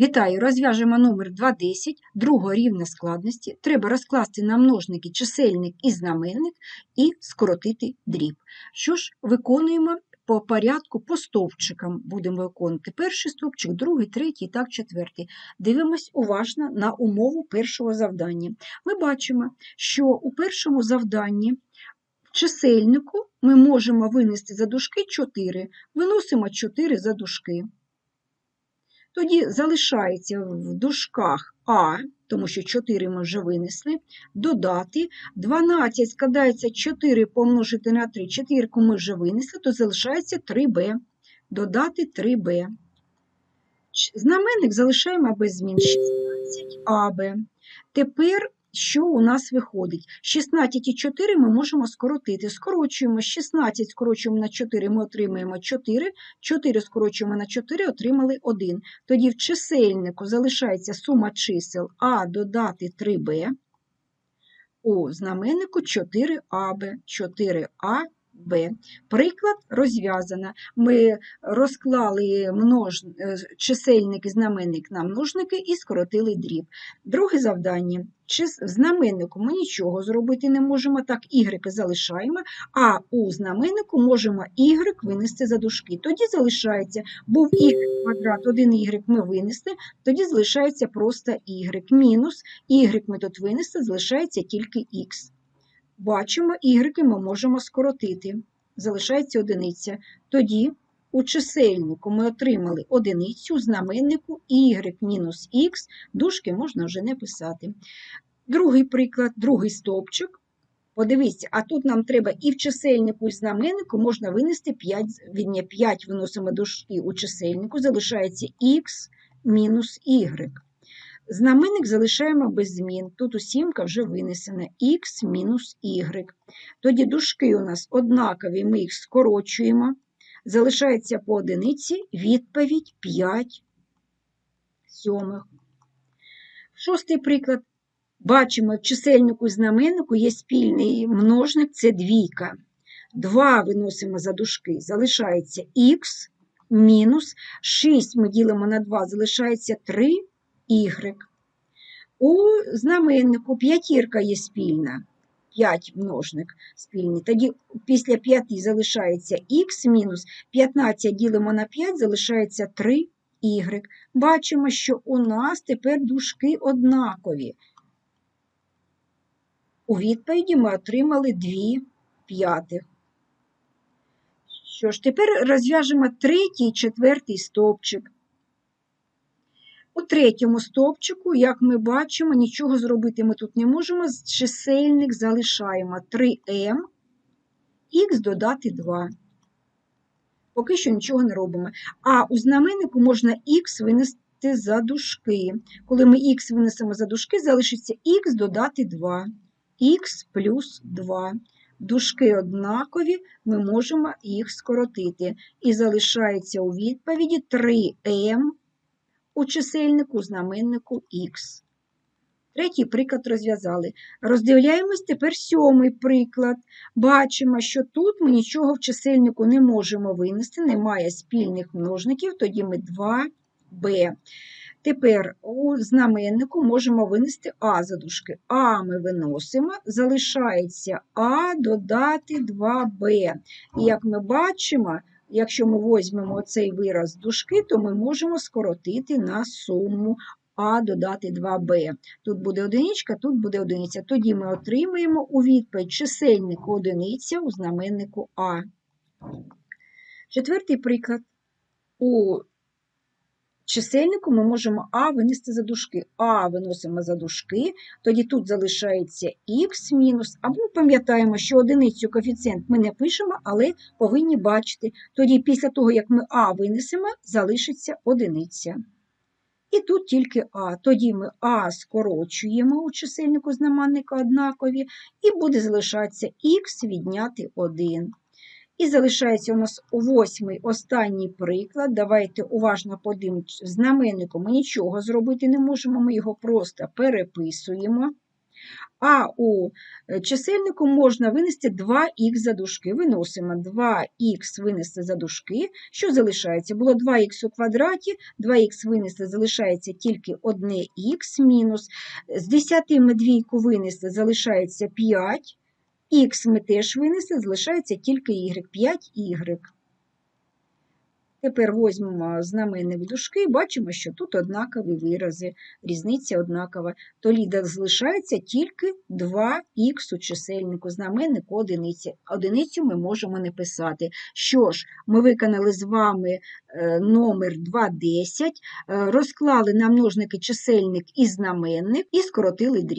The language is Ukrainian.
Вітаю! Розв'яжемо номер 210 другого рівня складності. Треба розкласти на множники чисельник і знаменник і скоротити дріб. Що ж, виконуємо по порядку, по стовпчикам будемо виконувати. Перший стовпчик, другий, третій, так, четвертий. Дивимось уважно на умову першого завдання. Ми бачимо, що у першому завданні в чисельнику ми можемо винести за дужки 4, виносимо 4 за дужки. Тоді залишається в дужках А, тому що 4 ми вже винесли, додати 12 складається 4 помножити на 3, 4 ми вже винесли, то залишається 3b. Додати 3b. Знаменник залишаємо без змін 16аб. Тепер що у нас виходить? 16 і 4 ми можемо скоротити. Скорочуємо 16, скорочуємо на 4, ми отримаємо 4, 4 скорочуємо на 4, отримали 1. Тоді в чисельнику залишається сума чисел А додати 3Б, у знаменнику 4АБ, 4А Б. Приклад розв'язано. Ми розклали множ... е, чисельник і знаменник на множники і скоротили дріб. Друге завдання. Чис... В знаменнику ми нічого зробити не можемо, так y залишаємо, а у знаменнику можемо y винести за дужки. Тоді залишається, був y квадрат, 1y ми винесли, тоді залишається просто y. Мінус y ми тут винесли, залишається тільки x. Бачимо, ігреки ми можемо скоротити. Залишається одиниця. Тоді у чисельнику ми отримали одиницю, знаменнику y мінус х, дужки можна вже не писати. Другий приклад, другий стовпчик. Подивіться, а тут нам треба і в чисельнику, і в знаменнику можна винести 5, відня 5 виносимо дужки у чисельнику, залишається х мінус y. Знаменник залишаємо без змін. Тут у сімка вже винесена х мінус y. Тоді дужки у нас однакові, ми їх скорочуємо. Залишається по одиниці відповідь 5 сьомих. Шостий приклад. Бачимо, в чисельнику і знаменнику є спільний множник це двійка. 2 виносимо за дужки, залишається х мінус 6 ми ділимо на 2, залишається 3 y. У знаменнику п'ятірка є спільна. 5 множник спільний. Тоді після 5 залишається х мінус 15 ділимо на 5, залишається 3 y. Бачимо, що у нас тепер дужки однакові. У відповіді ми отримали 2 п'ятих. Що ж, тепер розв'яжемо третій і четвертий стовпчик. У третьому стовпчику, як ми бачимо, нічого зробити ми тут не можемо. Чисельник залишаємо 3m, х додати 2. Поки що нічого не робимо. А у знаменнику можна х винести за дужки. Коли ми х винесемо за дужки, залишиться х додати 2. х плюс 2. Дужки однакові, ми можемо їх скоротити. І залишається у відповіді 3m у чисельнику, знаменнику х. Третій приклад розв'язали. Роздивляємось тепер сьомий приклад. Бачимо, що тут ми нічого в чисельнику не можемо винести, немає спільних множників, тоді ми 2b. Тепер у знаменнику можемо винести А за дужки. А ми виносимо, залишається А додати 2b. І як ми бачимо, Якщо ми візьмемо цей вираз дужки, то ми можемо скоротити на суму А додати 2Б. Тут буде одиничка, тут буде одиниця. Тоді ми отримаємо у відповідь чисельник одиниця у знаменнику А. Четвертий приклад. У чисельнику ми можемо А винести за дужки. А виносимо за дужки, тоді тут залишається х мінус, або пам'ятаємо, що одиницю коефіцієнт ми не пишемо, але повинні бачити. Тоді після того, як ми А винесемо, залишиться одиниця. І тут тільки А. Тоді ми А скорочуємо у чисельнику знаменника однакові, і буде залишатися х відняти 1. І залишається у нас восьмий останній приклад. Давайте уважно подивимося. Знаменнику ми нічого зробити не можемо, ми його просто переписуємо. А у е, чисельнику можна винести 2х за дужки. Виносимо 2х винести за дужки. Що залишається? Було 2х у квадраті, 2х винести залишається тільки 1х мінус. З 10 ми двійку винести залишається 5. Х ми теж винесли, залишається тільки y, 5y. Тепер візьмемо знаменник дужки, бачимо, що тут однакові вирази, різниця однакова. То ліда залишається тільки 2х у чисельнику, знаменник одиниці. Одиницю ми можемо не писати. Що ж, ми виконали з вами е, номер 2.10, е, розклали на множники чисельник і знаменник і скоротили дріб.